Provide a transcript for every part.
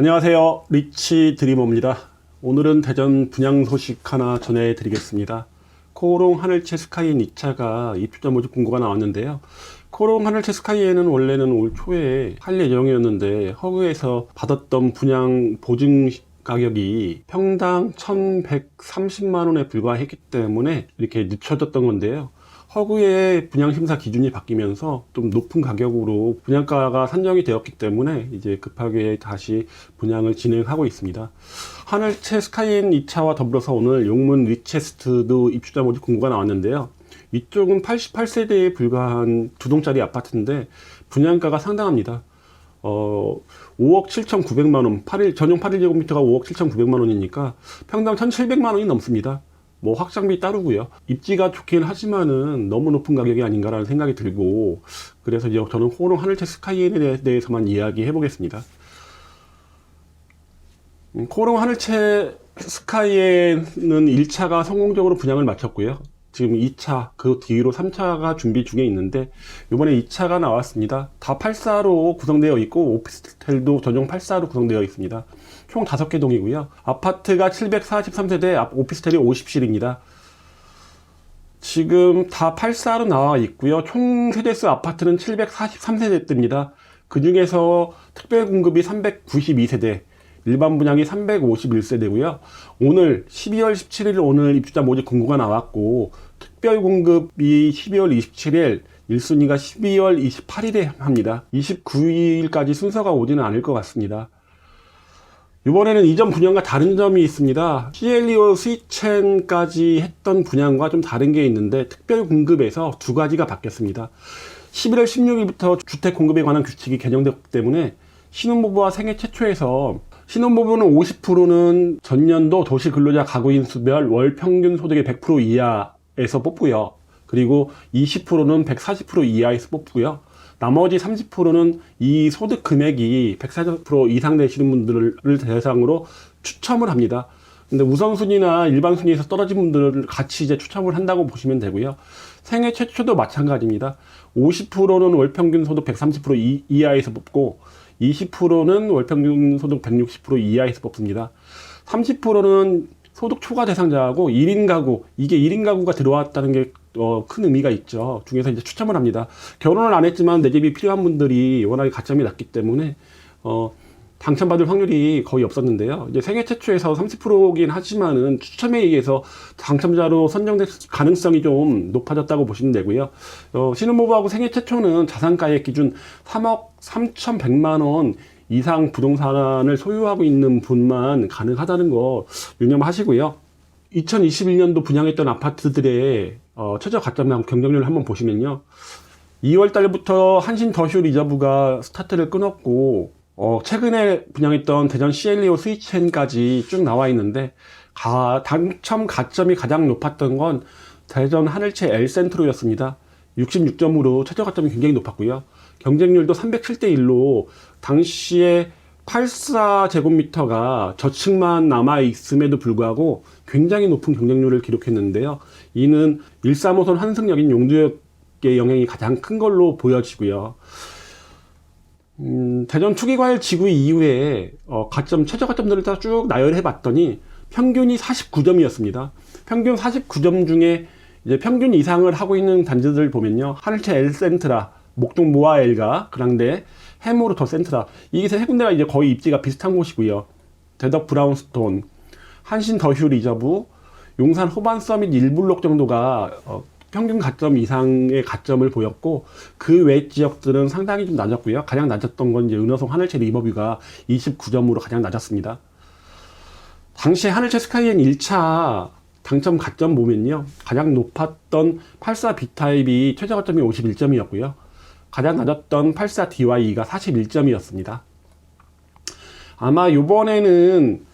안녕하세요. 리치 드리머입니다. 오늘은 대전 분양 소식 하나 전해드리겠습니다. 코롱 하늘채 스카이엔 2차가 입주자 모집 공고가 나왔는데요. 코롱 하늘채 스카이엔은 원래는 올 초에 할 예정이었는데 허그에서 받았던 분양 보증 가격이 평당 1130만 원에 불과했기 때문에 이렇게 늦춰졌던 건데요. 허그의 분양 심사 기준이 바뀌면서 좀 높은 가격으로 분양가가 산정이 되었기 때문에 이제 급하게 다시 분양을 진행하고 있습니다. 하늘채 스카이엔 2차와 더불어서 오늘 용문 리체스트도 입주자 모집 공고가 나왔는데요. 이쪽은 88세대에 불과한 두 동짜리 아파트인데 분양가가 상당합니다. 어, 5억 7,900만 원, 8일, 전용 8일 제곱미터가 5억 7,900만 원이니까 평당 1,700만 원이 넘습니다. 뭐 확장비 따르고요. 입지가 좋긴 하지만은 너무 높은 가격이 아닌가라는 생각이 들고 그래서 이제 저는 호롱 하늘채 스카이엔에 대해서만 이야기해 보겠습니다. 음, 코롱 하늘채 스카이엔은 1차가 성공적으로 분양을 마쳤고요. 지금 2차, 그 뒤로 3차가 준비 중에 있는데, 이번에 2차가 나왔습니다. 다 84로 구성되어 있고, 오피스텔도 전용 84로 구성되어 있습니다. 총 5개 동이고요. 아파트가 743세대, 앞- 오피스텔이 50실입니다. 지금 다 84로 나와 있고요. 총 세대수 아파트는 743세대입니다. 그 중에서 특별 공급이 392세대, 일반 분양이 351세대고요. 오늘 12월 17일 오늘 입주자 모집 공고가 나왔고 특별 공급이 12월 27일 1순위가 12월 28일에 합니다. 29일까지 순서가 오지는 않을 것 같습니다. 이번에는 이전 분양과 다른 점이 있습니다. CLEO 스위첸까지 했던 분양과 좀 다른 게 있는데 특별 공급에서 두 가지가 바뀌었습니다. 11월 16일부터 주택 공급에 관한 규칙이 개정됐기 때문에 신혼부부와 생애 최초에서 신혼부부는 50%는 전년도 도시 근로자 가구 인 수별 월 평균 소득의 100% 이하에서 뽑고요. 그리고 20%는 140% 이하에서 뽑고요. 나머지 30%는 이 소득 금액이 140% 이상 되시는 분들을 대상으로 추첨을 합니다. 근데 우선순위나 일반순위에서 떨어진 분들을 같이 이제 추첨을 한다고 보시면 되고요. 생애 최초도 마찬가지입니다. 50%는 월 평균 소득 130% 이- 이하에서 뽑고 20%는 월 평균 소득 160% 이하에서 뽑습니다. 30%는 소득 초과 대상자하고 1인 가구, 이게 1인 가구가 들어왔다는 게, 어, 큰 의미가 있죠. 중에서 이제 추첨을 합니다. 결혼을 안 했지만 내 집이 필요한 분들이 워낙에 가점이 낮기 때문에, 어, 당첨받을 확률이 거의 없었는데요. 이제 생애 최초에서 30%긴 하지만은 추첨에 의해서 당첨자로 선정될 가능성이 좀 높아졌다고 보시면 되고요. 어, 신혼부부하고 생애 최초는 자산가액 기준 3억 3,100만 원 이상 부동산을 소유하고 있는 분만 가능하다는 거 유념하시고요. 2021년도 분양했던 아파트들의 어, 최저 가점량 경쟁률을 한번 보시면요. 2월 달부터 한신 더슈 리저브가 스타트를 끊었고 어, 최근에 분양했던 대전 CLEO 스위첸까지 쭉 나와 있는데 가, 당첨 가점이 가장 높았던 건 대전 하늘채 L센트로였습니다. 66점으로 최저 가점이 굉장히 높았고요. 경쟁률도 307대 1로 당시에 84제곱미터가 저층만 남아 있음에도 불구하고 굉장히 높은 경쟁률을 기록했는데요. 이는 135선 환승역인 용두역의 영향이 가장 큰 걸로 보여지고요. 음, 대전 투기과열 지구 이후에 어, 가점 최저 가점들을 다 쭉 나열해 봤더니 평균이 49점이었습니다. 평균 49점 중에 이제 평균 이상을 하고 있는 단지들 보면요. 하늘채 엘 센트라, 목동 모아 엘가, 그랑데, 해모르 더 센트라. 이게 세 군데가 이제 거의 입지가 비슷한 곳이고요. 대덕 브라운스톤, 한신 더휴 리저브, 용산 호반 서밋 1블록 정도가 어, 평균 가점 이상의 가점을 보였고 그 외 지역들은 상당히 좀 낮았고요. 가장 낮았던 건 이제 은하송 하늘채 리버뷰가 29점으로 가장 낮았습니다. 당시에 하늘채 스카이엔 1차 당첨 가점 보면요. 가장 높았던 84 B타입이 최저 가점이 51점이었고요. 가장 낮았던 84 DY가 41점이었습니다. 아마 요번에는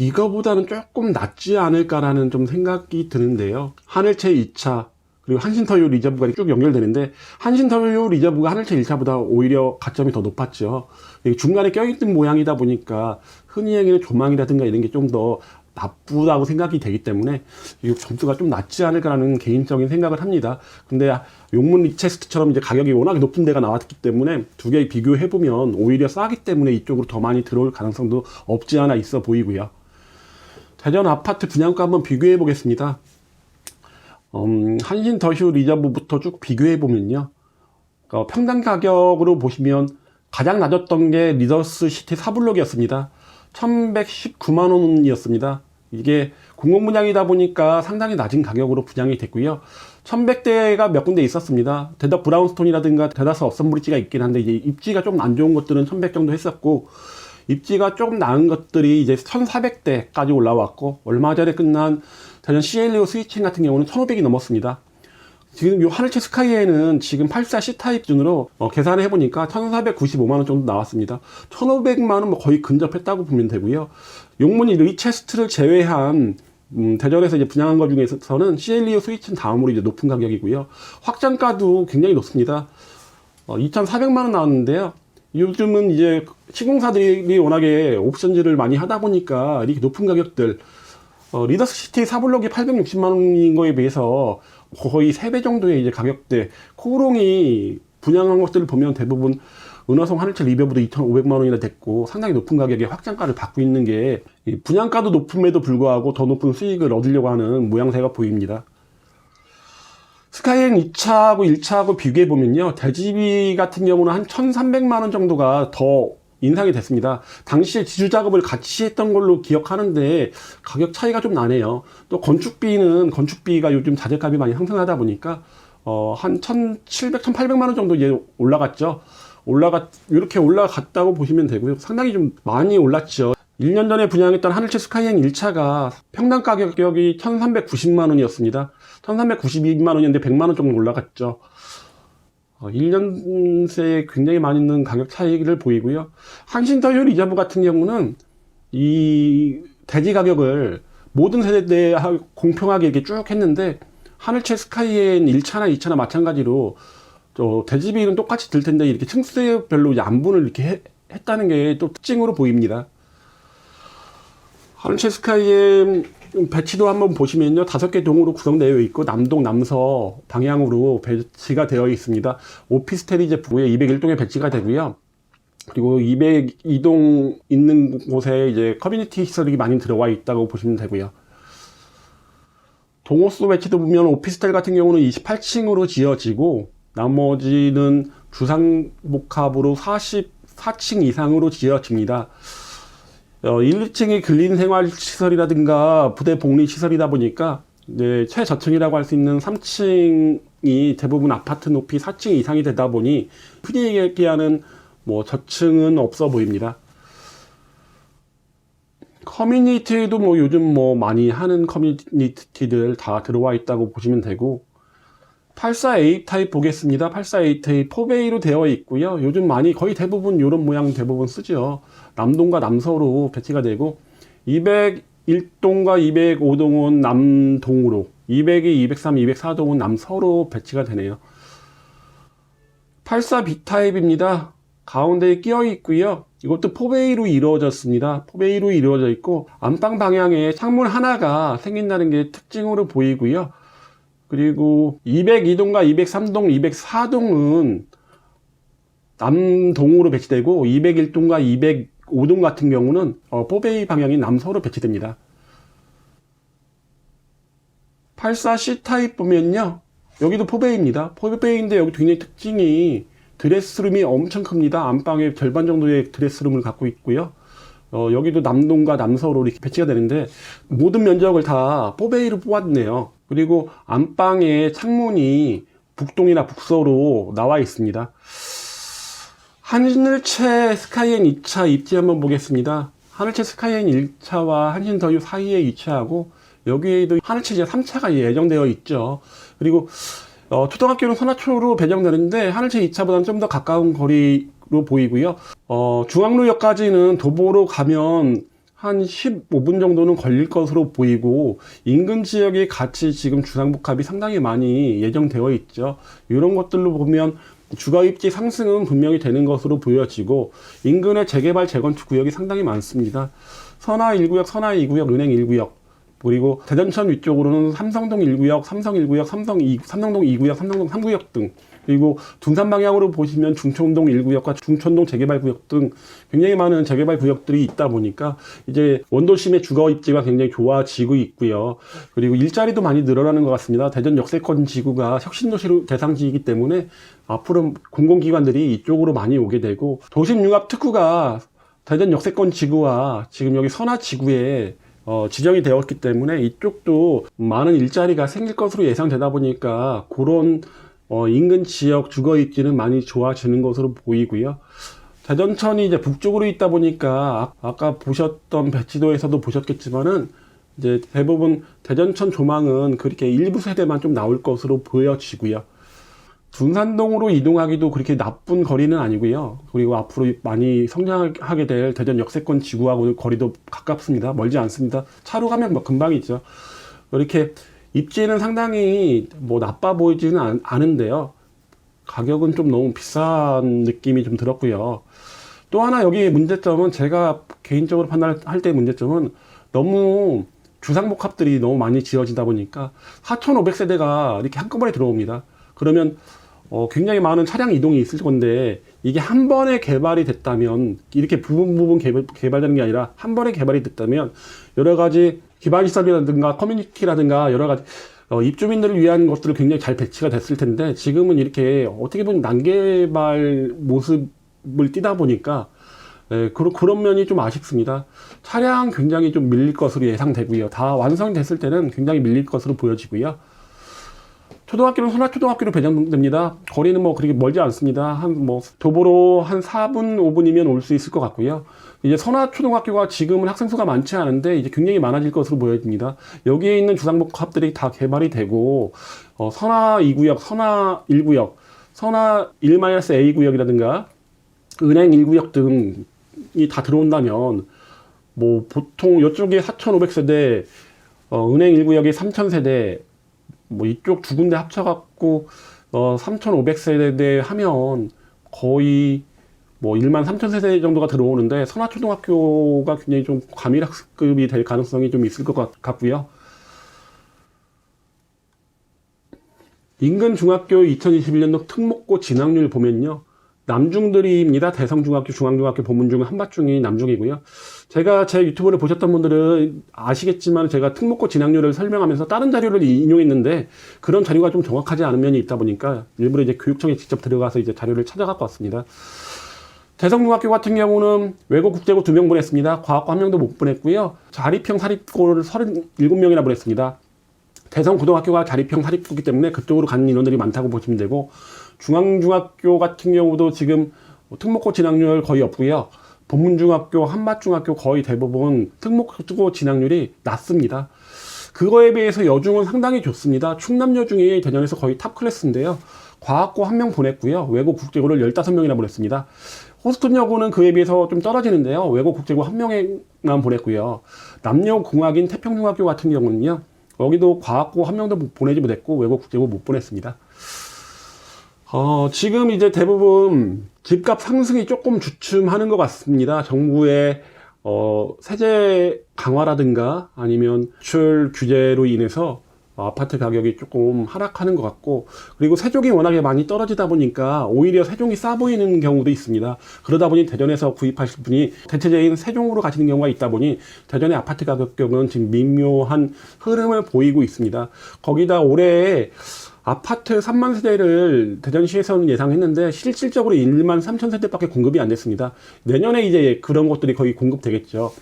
이거보다는 조금 낫지 않을까라는 좀 생각이 드는데요. 하늘채 2차, 그리고 한신터유 리저브가 쭉 연결되는데, 한신터유 리저브가 하늘채 1차보다 오히려 가점이 더 높았죠. 중간에 껴있는 모양이다 보니까, 흔히 얘기하는 조망이라든가 이런 게 좀 더 나쁘다고 생각이 되기 때문에 이 점수가 좀 낮지 않을까라는 개인적인 생각을 합니다. 근데 용문 리체스트처럼 이제 가격이 워낙 높은 데가 나왔기 때문에 두 개 비교해 보면 오히려 싸기 때문에 이쪽으로 더 많이 들어올 가능성도 없지 않아 있어 보이고요. 대전 아파트 분양가 한번 비교해 보겠습니다. 음, 한신 더휴 리저브부터 쭉 비교해 보면요. 어, 평당 가격으로 보시면 가장 낮았던 게 리더스 시티 사블록이었습니다. 1119만 원이었습니다. 이게 공공 분양이다 보니까 상당히 낮은 가격으로 분양이 됐고요. 1100대가 몇 군데 있었습니다. 대덕 브라운스톤이라든가 대다수 업선브리지가 있긴 한데 이제 입지가 좀 안 좋은 것들은 1100 정도 했었고 입지가 조금 나은 것들이 이제 1400대까지 올라왔고 얼마 전에 끝난 대전 CLO 스위칭 같은 경우는 1500이 넘었습니다. 지금 요 하늘채 스카이에는 지금 84 C타입 기준으로 어, 계산을 해보니까 1495만원 정도 나왔습니다. 1500만원 뭐 거의 근접했다고 보면 되고요. 용문이 리체스트를 제외한 음, 대전에서 이제 분양한 것 중에서는 CLEO 스위치는 다음으로 이제 높은 가격이고요. 확장가도 굉장히 높습니다. 어, 2,400만 원 나왔는데요. 요즘은 이제 시공사들이 워낙에 옵션제를 많이 하다 보니까 이렇게 높은 가격들, 어, 리더스 시티 사블록이 860만 원인 거에 비해서 거의 3배 정도의 이제 가격대, 코롱이 분양한 것들을 보면 대부분 은화성 하늘채 리베브도 2,500만 원이나 됐고 상당히 높은 가격에 확장가를 받고 있는 게이 분양가도 높음에도 불구하고 더 높은 수익을 얻으려고 하는 모양새가 보입니다. 스카이엔 2차하고 1차하고 비교해 보면요. 대지비 같은 경우는 한 1,300만 원 정도가 더 인상이 됐습니다. 당시에 지주 작업을 같이 했던 걸로 기억하는데 가격 차이가 좀 나네요. 또 건축비는 건축비가 요즘 자재값이 많이 상승하다 보니까 어, 한 1,700, 1,800만 원 정도 이제 올라갔죠. 올라갔 이렇게 올라갔다고 보시면 되고요. 상당히 좀 많이 올랐죠. 1년 전에 분양했던 하늘채 스카이행 1차가 평당 가격이 1,390만 원이었습니다. 1,392만 원이었는데 100만 원 정도 올라갔죠. 어, 1년 새에 굉장히 많이 있는 가격 차이를 보이고요. 한신더휴 리저브 같은 경우는 이 대지 가격을 모든 세대에 하- 공평하게 이렇게 쭉 했는데 하늘채 스카이엔 1차나 2차나 마찬가지로 저 대지비는 똑같이 들 텐데 이렇게 층수별로 양분을 이렇게 해- 했다는 게 또 특징으로 보입니다. 하늘채 스카이의 배치도 한번 보시면요. 다섯 개 동으로 구성되어 있고 남동, 남서 방향으로 배치가 되어 있습니다. 오피스텔이 이제 부에 201동에 배치가 되고요. 그리고 202동 있는 곳에 이제 커뮤니티 시설이 많이 들어와 있다고 보시면 되고요. 동호수 배치도 보면 오피스텔 같은 경우는 28층으로 지어지고 나머지는 주상복합으로 44층 이상으로 지어집니다. 어, 1, 2층이 근린 생활 시설이라든가 부대 복리 시설이다 보니까 이제 최저층이라고 할 수 있는 3층이 대부분 아파트 높이 4층 이상이 되다 보니 흔히 얘기하는 뭐 저층은 없어 보입니다. 커뮤니티도 뭐 요즘 뭐 많이 하는 커뮤니티들 다 들어와 있다고 보시면 되고 84A 타입 보겠습니다. 84A 타입 4베이로 되어 있고요. 요즘 많이 거의 대부분 이런 모양 대부분 쓰죠. 남동과 남서로 배치가 되고 201동과 205동은 남동으로 202, 203, 204동은 남서로 배치가 되네요. 84B 타입입니다. 가운데에 끼어 있고요. 이것도 포베이로 이루어졌습니다. 포베이로 이루어져 있고 안방 방향에 창문 하나가 생긴다는 게 특징으로 보이고요. 그리고 202동과 203동, 204동은 남동으로 배치되고 201동과 205동 같은 경우는 어, 포베이 방향이 남서로 배치됩니다. 84C 타입 보면요. 여기도 포베이입니다. 포베이인데 여기 굉장히 특징이 드레스룸이 엄청 큽니다. 안방의 절반 정도의 드레스룸을 갖고 있고요. 어, 여기도 남동과 남서로 이렇게 배치가 되는데 모든 면적을 다 포베이로 뽑았네요. 그리고 안방에 창문이 북동이나 북서로 나와 있습니다. 하늘채 스카이엔 2차 입지 한번 보겠습니다. 하늘채 스카이엔 1차와 한신더유 사이에 위치하고 여기에도 하늘채 이제 3차가 예정되어 있죠. 그리고 어, 초등학교는 선화초로 배정되는데 하늘채 2차보다는 좀 더 가까운 거리로 보이고요. 어, 중앙로역까지는 도보로 가면 한 15분 정도는 걸릴 것으로 보이고 인근 지역에 같이 지금 주상복합이 상당히 많이 예정되어 있죠. 이런 것들로 보면 주거 입지 상승은 분명히 되는 것으로 보여지고 인근의 재개발 재건축 구역이 상당히 많습니다. 선화 1구역, 선화 2구역, 은행 1구역, 그리고 대전천 위쪽으로는 삼성동 1구역, 삼성 1구역, 삼성 2, 삼성동 2구역, 삼성동 3구역 등 그리고 둔산 방향으로 보시면 중촌동 1구역과 중촌동 재개발 구역 등 굉장히 많은 재개발 구역들이 있다 보니까 이제 원도심의 주거 입지가 굉장히 좋아지고 있고요. 그리고 일자리도 많이 늘어나는 것 같습니다. 대전 역세권 지구가 혁신도시로 대상지이기 때문에 앞으로 공공기관들이 이쪽으로 많이 오게 되고 도심 융합 특구가 대전 역세권 지구와 지금 여기 선화 지구에 어, 지정이 되었기 때문에 이쪽도 많은 일자리가 생길 것으로 예상되다 보니까 그런 어, 인근 지역 주거 입지는 많이 좋아지는 것으로 보이고요. 대전천이 이제 북쪽으로 있다 보니까 아, 아까 보셨던 배치도에서도 보셨겠지만은 이제 대부분 대전천 조망은 그렇게 일부 세대만 좀 나올 것으로 보여지고요. 둔산동으로 이동하기도 그렇게 나쁜 거리는 아니고요. 그리고 앞으로 많이 성장하게 될 대전 역세권 지구하고 거리도 가깝습니다. 멀지 않습니다. 차로 가면 뭐 금방이죠. 이렇게 입지는 상당히 뭐 나빠 보이지는 않, 않은데요. 가격은 좀 너무 비싼 느낌이 좀 들었고요. 또 하나 여기 문제점은 제가 개인적으로 판단할 때 문제점은 너무 주상복합들이 너무 많이 지어지다 보니까 4,500세대가 이렇게 한꺼번에 들어옵니다. 그러면 어, 굉장히 많은 차량 이동이 있을 건데 이게 한 번에 개발이 됐다면 이렇게 부분 부분 개발, 개발되는 게 아니라 한 번에 개발이 됐다면 여러 가지 기반 시설이라든가 커뮤니티라든가 여러 가지 어, 입주민들을 위한 것들을 굉장히 잘 배치가 됐을 텐데 지금은 이렇게 어떻게 보면 난개발 모습을 띠다 보니까 예, 그런, 그런 면이 좀 아쉽습니다. 차량 굉장히 좀 밀릴 것으로 예상되고요. 다 완성됐을 때는 굉장히 밀릴 것으로 보여지고요. 초등학교는 선화초등학교로 배정됩니다. 거리는 뭐 그렇게 멀지 않습니다. 한 뭐 도보로 한 4분, 5분이면 올 수 있을 것 같고요. 이제 선화초등학교가 지금은 학생 수가 많지 않은데 이제 굉장히 많아질 것으로 보여집니다. 여기에 있는 주상복합들이 다 개발이 되고 어, 선화 2구역, 선화 1구역, 선화 1-A 구역이라든가 은행 1구역 등이 다 들어온다면 뭐 보통 이쪽에 4,500세대, 어, 은행 1구역에 3,000세대, 뭐 이쪽 두 군데 합쳐갖고 어 3,500세대 하면 거의 뭐 1만 3천 세대 정도가 들어오는데 선화초등학교가 굉장히 좀 과밀학습급이 될 가능성이 좀 있을 것 같, 같고요. 인근 중학교 2021년도 특목고 진학률 보면요. 남중들이입니다. 대성중학교, 중앙중학교 보문 중 한밭중이 남중이고요. 제가 제 유튜브를 보셨던 분들은 아시겠지만 제가 특목고 진학률을 설명하면서 다른 자료를 인용했는데 그런 자료가 좀 정확하지 않은 면이 있다 보니까 일부러 이제 교육청에 직접 들어가서 이제 자료를 찾아갖고 왔습니다. 대성중학교 같은 경우는 외고 국제고 두 명 보냈습니다. 과학고 한 명도 못 보냈고요. 자립형 사립고를 37명이나 보냈습니다. 대성고등학교가 자립형 사립고기 때문에 그쪽으로 가는 인원들이 많다고 보시면 되고 중앙중학교 같은 경우도 지금 특목고 진학률 거의 없고요. 본문중학교, 한밭중학교 거의 대부분 특목고 진학률이 낮습니다. 그거에 비해서 여중은 상당히 좋습니다. 충남 여중이 대전에서 거의 탑 클래스인데요. 과학고 한 명 보냈고요. 외고 국제고를 15명이나 보냈습니다. 호스턴 여고는 그에 비해서 좀 떨어지는데요. 외고 국제고 한 명만 보냈고요. 남녀공학인 태평중학교 같은 경우는요. 여기도 과학고 한 명도 보내지 못했고 외고 국제고 못 보냈습니다. 어, 지금 이제 대부분 집값 상승이 조금 주춤하는 것 같습니다. 정부의 어, 세제 강화라든가 아니면 출 규제로 인해서 아파트 가격이 조금 하락하는 것 같고 그리고 세종이 워낙에 많이 떨어지다 보니까 오히려 세종이 싸 보이는 경우도 있습니다. 그러다 보니 대전에서 구입하실 분이 대체적인 세종으로 가시는 경우가 있다 보니 대전의 아파트 가격은 지금 미묘한 흐름을 보이고 있습니다. 거기다 올해 아파트 3만 세대를 대전시에서는 예상했는데 실질적으로 1만 3천 세대밖에 공급이 안 됐습니다. 내년에 이제 그런 것들이 거의 공급되겠죠.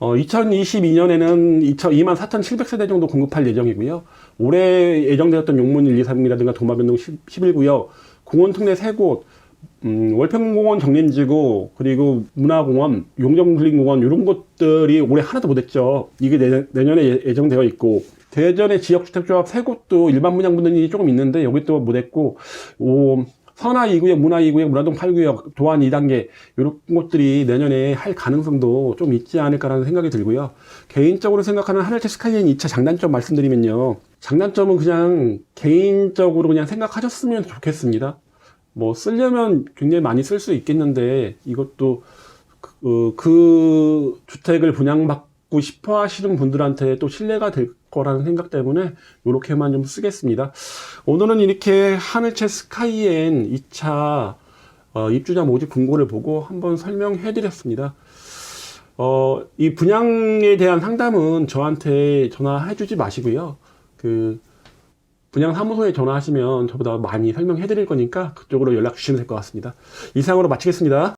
어, 2022년에는 2만 4,700세대 정도 공급할 예정이고요. 올해 예정되었던 용문 1, 2, 3이라든가 도마변동 11구역, 공원 특례 3곳, 음, 월평공원 정림지구, 그리고 문화공원, 용정군림공원, 이런 것들이 올해 하나도 못했죠. 이게 내, 내년에 예, 예정되어 있고, 대전의 지역주택조합 세 곳도 일반 분양 분들이 조금 있는데, 여기 또 못했고, 오, 선화 2구역, 문화 2구역, 문화동 8구역, 도안 2단계 이런 것들이 내년에 할 가능성도 좀 있지 않을까라는 생각이 들고요. 개인적으로 생각하는 하늘채 스카이엔 2차 장단점 말씀드리면요. 장단점은 그냥 개인적으로 그냥 생각하셨으면 좋겠습니다. 뭐 쓰려면 굉장히 많이 쓸 수 있겠는데 이것도 어, 그 주택을 분양받고 싶어 하시는 분들한테 또 신뢰가 될 거라는 생각 때문에 이렇게만 좀 쓰겠습니다. 오늘은 이렇게 하늘채 스카이엔 2차 어, 입주자 모집 공고를 보고 한번 설명해 드렸습니다. 어, 이 분양에 대한 상담은 저한테 전화해 주지 마시고요. 그, 분양 사무소에 전화하시면 저보다 많이 설명해 드릴 거니까 그쪽으로 연락 주시면 될 것 같습니다. 이상으로 마치겠습니다.